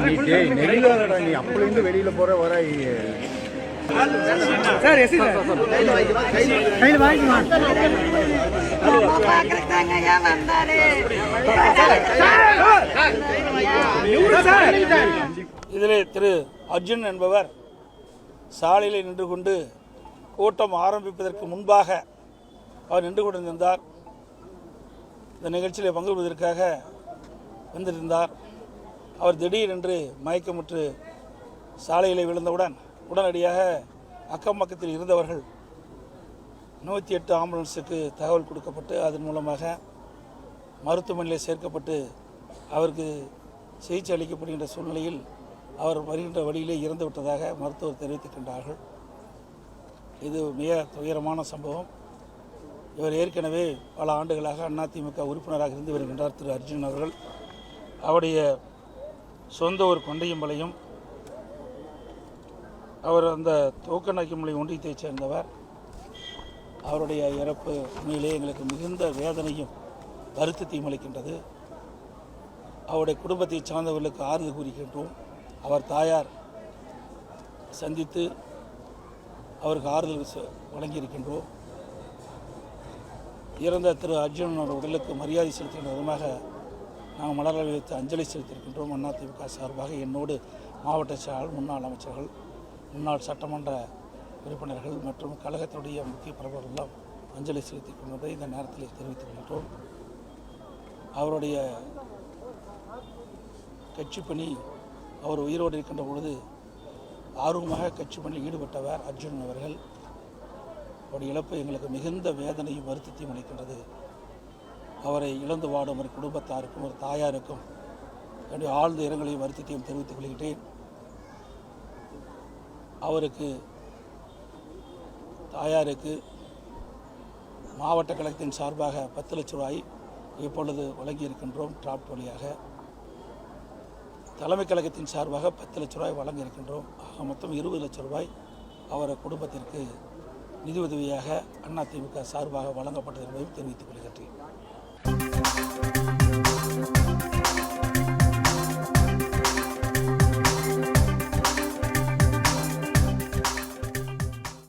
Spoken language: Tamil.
நீ டேய் நெல்லாதடா நீ அப்பலேருந்து வெளியில போற வர சார். Yes sir. கையில் வந்தாரு இதிலே திரு அர்ஜுன் என்பவர் சாலையில் நின்று கொண்டு கூட்டம் ஆரம்பிப்பதற்கு முன்பாக அவர் நின்று கொண்டிருந்தார் இந்த நிகழ்ச்சியில் பங்கு கொள்வதற்காக வந்திருந்தார். அவர் திடீரென்று மயக்கமுற்று சாலையிலே விழுந்தவுடன் உடனடியாக அக்கம் பக்கத்தில் இருந்தவர்கள் நூற்றி எட்டு ஆம்புலன்ஸுக்கு தகவல் கொடுக்கப்பட்டு அதன் மூலமாக மருத்துவமனையில் சேர்க்கப்பட்டு அவருக்கு சிகிச்சை அளிக்கப்படுகின்ற சூழ்நிலையில் அவர் வருகின்ற வழியிலே இறந்து விட்டதாக மருத்துவர் தெரிவித்திருக்கின்றார்கள். இது மிக துயரமான சம்பவம். இவர் ஏற்கனவே பல ஆண்டுகளாக அதிமுக உறுப்பினராக இருந்து வருகின்றார் திரு அர்ஜுன் அவர்கள். அவருடைய சொந்த ஊர் கொண்டையம்பாளையம். அவர் அந்த தூக்கநாய்க்குமலை ஒன்றியத்தைச் சேர்ந்தவர். அவருடைய இறப்பு உண்மையிலே எங்களுக்கு மிகுந்த வேதனையும் வருத்தத்தையும் அளிக்கின்றது. அவருடைய குடும்பத்தை சார்ந்தவர்களுக்கு ஆறுதல் கூறுகின்றோம். அவர் தாயார் சந்தித்து அவருக்கு ஆறுதல் ச- வழங்கியிருக்கின்றோம். இறந்த திரு அர்ஜுனனோட உடலுக்கு மரியாதை செலுத்துகின்ற விதமாக நாங்கள் மலர்கள் வைத்து அஞ்சலி செலுத்தியிருக்கின்றோம். அதிமுக சார்பாக என்னோடு மாவட்ட செயலாளர் முன்னாள் அமைச்சர்கள் முன்னாள் சட்டமன்ற உறுப்பினர்கள் மற்றும் கழகத்துடைய முக்கிய பிரபலெல்லாம் அஞ்சலி செலுத்திக் கொண்டதை இந்த நேரத்தில் தெரிவித்துக் கொள்கிறோம் அவருடைய கட்சி பணி அவர் உயிரோடு இருக்கின்ற பொழுது ஆர்வமாக கட்சி பணியில் ஈடுபட்டவர் அர்ஜுனன் அவர்கள். அவருடைய இழப்பு எங்களுக்கு மிகுந்த வேதனையும் வருத்தத்தையும் அளிக்கின்றது. அவரை இழந்து வாடும் ஒரு குடும்பத்தாருக்கும் ஒரு தாயாருக்கும் என்னுடைய ஆழ்ந்த இரங்கலையும் வருத்தத்தையும் தெரிவித்துக் கொள்கிறேன். அவருக்கு தாயாருக்கு மாவட்ட கழகத்தின் சார்பாக பத்து லட்ச ரூபாய் இப்பொழுது வழங்கியிருக்கின்றோம் டிராப்ட் வழியாக. தலைமை கழகத்தின் சார்பாக பத்து லட்ச ரூபாய் வழங்க இருக்கின்றோம் ஆக மொத்தம் இருபது லட்ச ரூபாய் அவர் குடும்பத்திற்கு நிதி உதவியாக அதிமுக சார்பாக வழங்கப்பட்டது என்பதையும் தெரிவித்துக் கொள்கின்றேன்.